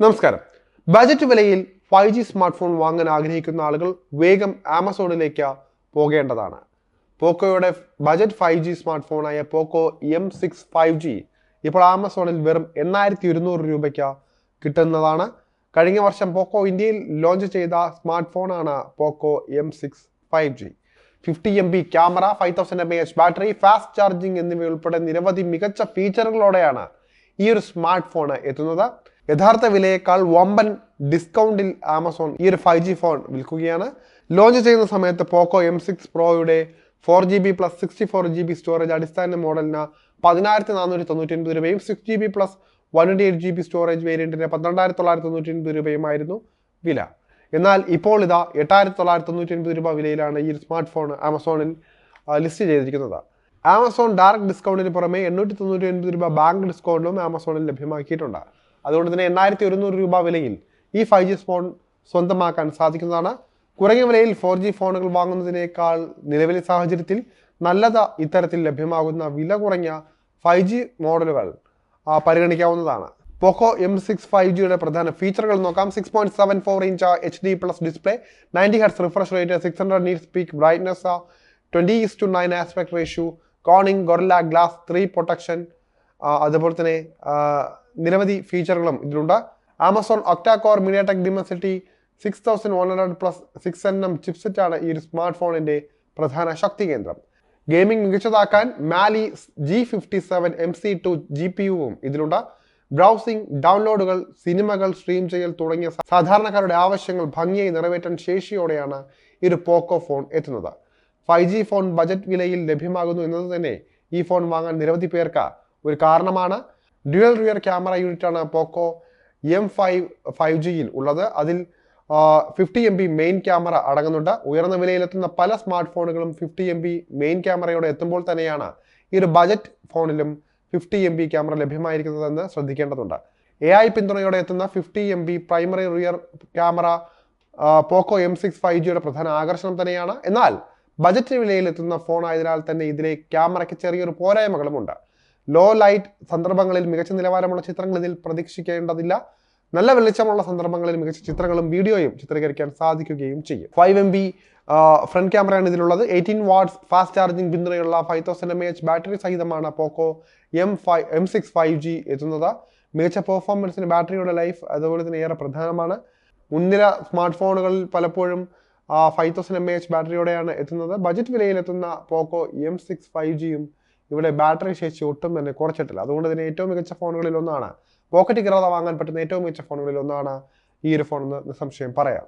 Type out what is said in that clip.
നമസ്കാരം. ബജറ്റ് വിലയിൽ five G smart phone വാങ്ങാൻ ആഗ്രഹിക്കുന്ന ആളുകൾ വേഗം ആമസോണിലേക്ക് പോകേണ്ടതാണ്. പോക്കോയുടെ budget five G smart ഫോണായ Poco M six five G ഇപ്പോൾ ആമസോണിൽ വെറും എണ്ണായിരത്തി ഇരുന്നൂറ് രൂപയ്ക്ക് കിട്ടുന്നതാണ്. കഴിഞ്ഞ വർഷം പോക്കോ ഇന്ത്യയിൽ ലോഞ്ച് ചെയ്ത സ്മാർട്ട് ഫോണാണ് Poco M six five G fifty M B camera five thousand M H battery fast charging എന്നിവയുൾപ്പെടെ നിരവധി മികച്ച ഫീച്ചറുകളോടെയാണ് ഈ ഒരു സ്മാർട്ട് ഫോൺ എത്തുന്നത്. യഥാർത്ഥ വിലയേക്കാൾ വമ്പൻ ഡിസ്കൗണ്ടിൽ ആമസോൺ ഈ ഒരു ഫൈവ് ജി ഫോൺ വിൽക്കുകയാണ്. ലോഞ്ച് ചെയ്യുന്ന സമയത്ത് Poco M six പ്രോയുടെ four G B plus sixty four G B storage അടിസ്ഥാന മോഡലിന് പതിനായിരത്തി നാനൂറ്റി തൊണ്ണൂറ്റി ഒൻപത് രൂപയും six G B plus one twenty eight G B storage വേരിയന്റിന് പന്ത്രണ്ടായിരത്തി തൊള്ളായിരത്തി തൊണ്ണൂറ്റി ഒൻപത് രൂപയുമായിരുന്നു വില. എന്നാൽ ഇപ്പോൾ ഇതാ എട്ടായിരത്തി തൊള്ളായിരത്തി തൊണ്ണൂറ്റി ഒൻപത് രൂപ വിലയിലാണ് ഈ സ്മാർട്ട് ഫോൺ ആമസോണിൽ ലിസ്റ്റ് ചെയ്തിരിക്കുന്നത്. ആമസോൺ ഡയറക്റ്റ് ഡിസ്കൗണ്ടിന് പുറമെ എണ്ണൂറ്റി തൊണ്ണൂറ്റി ഒൻപത് രൂപ ബാങ്ക് ഡിസ്കൗണ്ടും ആമസോണിൽ ലഭ്യമാക്കിയിട്ടുണ്ട്. അതുകൊണ്ട് തന്നെ എണ്ണായിരത്തി ഒരുന്നൂറ് രൂപ വിലയിൽ ഈ ഫൈവ് ജി ഫോൺ സ്വന്തമാക്കാൻ സാധിക്കുന്നതാണ്. കുറഞ്ഞ വിലയിൽ ഫോർ ജി ഫോണുകൾ വാങ്ങുന്നതിനേക്കാൾ നിലവിലെ സാഹചര്യത്തിൽ നല്ലത് ഇത്തരത്തിൽ ലഭ്യമാകുന്ന വില കുറഞ്ഞ ഫൈവ് ജി മോഡലുകൾ പരിഗണിക്കാവുന്നതാണ്. പോക്കോ എം സിക്സ് ഫൈവ് ജിയുടെ പ്രധാന ഫീച്ചറുകൾ നോക്കാം. Six point seven four inch H D plus display ninety hertz refresh rate six hundred nit peak brightness twenty is to nine aspect ratio Corning Gorilla glass three protection അതുപോലെ തന്നെ നിരവധി ഫീച്ചറുകളും ഇതിലുണ്ട്. Amazon octa core MediaTek Dimensity six thousand one hundred plus six N M chipset ആണ് ഈ ഒരു smart ഫോണിന്റെ പ്രധാന ശക്തി കേന്ദ്രം ഗെയിമിംഗ് മികച്ചതാക്കാൻ Mali G fifty seven M C two G P യുവും ഇതിലുണ്ട്. ബ്രൗസിംഗ് ഡൗൺലോഡുകൾ സിനിമകൾ സ്ട്രീം ചെയ്യൽ തുടങ്ങിയ സാധാരണക്കാരുടെ ആവശ്യങ്ങൾ ഭംഗിയായി നിറവേറ്റാൻ ശേഷിയോടെയാണ് ഈ ഒരു പോക്കോ ഫോൺ എത്തുന്നത്. ഫൈവ് ജി ഫോൺ ബജറ്റ് വിലയിൽ ലഭ്യമാകുന്നു എന്നത് തന്നെ ഈ ഫോൺ വാങ്ങാൻ നിരവധി പേർക്ക് ഒരു കാരണമാണ്. ഡ്യുവൽ റിയർ ക്യാമറ യൂണിറ്റാണ് പോക്കോ എം ഫൈവ് ഫൈവ് ജിയിൽ ഉള്ളത്. അതിൽ fifty M B main camera അടങ്ങുന്നുണ്ട്. ഉയർന്ന വിലയിലെത്തുന്ന പല സ്മാർട്ട് ഫോണുകളും ഫിഫ്റ്റി എം ബി മെയിൻ ക്യാമറയോടെ എത്തുമ്പോൾ തന്നെയാണ് ഈ ഒരു ബജറ്റ് ഫോണിലും ഫിഫ്റ്റി എം ബി ക്യാമറ ലഭ്യമായിരിക്കുന്നതെന്ന് ശ്രദ്ധിക്കേണ്ടതുണ്ട്. എ ഐ പിന്തുണയോടെ എത്തുന്ന fifty M B primary rear camera Poco M six five ജിയുടെ പ്രധാന ആകർഷണം തന്നെയാണ്. എന്നാൽ ബജറ്റ് വിലയിൽ എത്തുന്ന ഫോൺ ആയതിനാൽ തന്നെ ഇതിലെ ക്യാമറയ്ക്ക് ചെറിയൊരു പോരായ്മകളുമുണ്ട്. ലോ ലൈറ്റ് സന്ദർഭങ്ങളിൽ മികച്ച നിലവാരമുള്ള ചിത്രങ്ങൾ ഇതിൽ പ്രതീക്ഷിക്കേണ്ടതില്ല. നല്ല വെളിച്ചമുള്ള സന്ദർഭങ്ങളിൽ മികച്ച ചിത്രങ്ങളും വീഡിയോയും ചിത്രീകരിക്കാൻ സാധിക്കുകയും ചെയ്യും. ഫൈവ് എം ബി ഫ്രണ്ട് ക്യാമറയാണ് ഇതിലുള്ളത്. എയ്റ്റീൻ വാട്ട്സ് ഫാസ്റ്റ് ചാർജിംഗ് പിന്തുണയുള്ള five thousand M H battery സഹിതമാണ് Poco M five M six five G എത്തുന്നത്. മികച്ച പെർഫോമൻസിന് ബാറ്ററിയുടെ ലൈഫ് അതുപോലെ തന്നെ ഏറെ പ്രധാനമാണ്. മുൻനിര സ്മാർട്ട് ഫോണുകളിൽ പലപ്പോഴും ഫൈവ് തൗസൻഡ് എം എച്ച് ബാറ്ററിയോടെയാണ് എത്തുന്നത്. ബജറ്റ് വിലയിൽ എത്തുന്ന പോക്കോ എം സിക്സ് ഫൈവ് ജിയും ഇവിടെ ബാറ്ററി ശേഷി ഒട്ടും തന്നെ കുറച്ചിട്ടില്ല. അതുകൊണ്ട് തന്നെ ഏറ്റവും മികച്ച ഫോണുകളിൽ ഒന്നാണ്. പോക്കറ്റ് കിറാതെ വാങ്ങാൻ പറ്റുന്ന ഏറ്റവും മികച്ച ഫോണുകളിൽ ഒന്നാണ് ഈ ഒരു ഫോൺ എന്ന് നിസ്സംശയം പറയാം.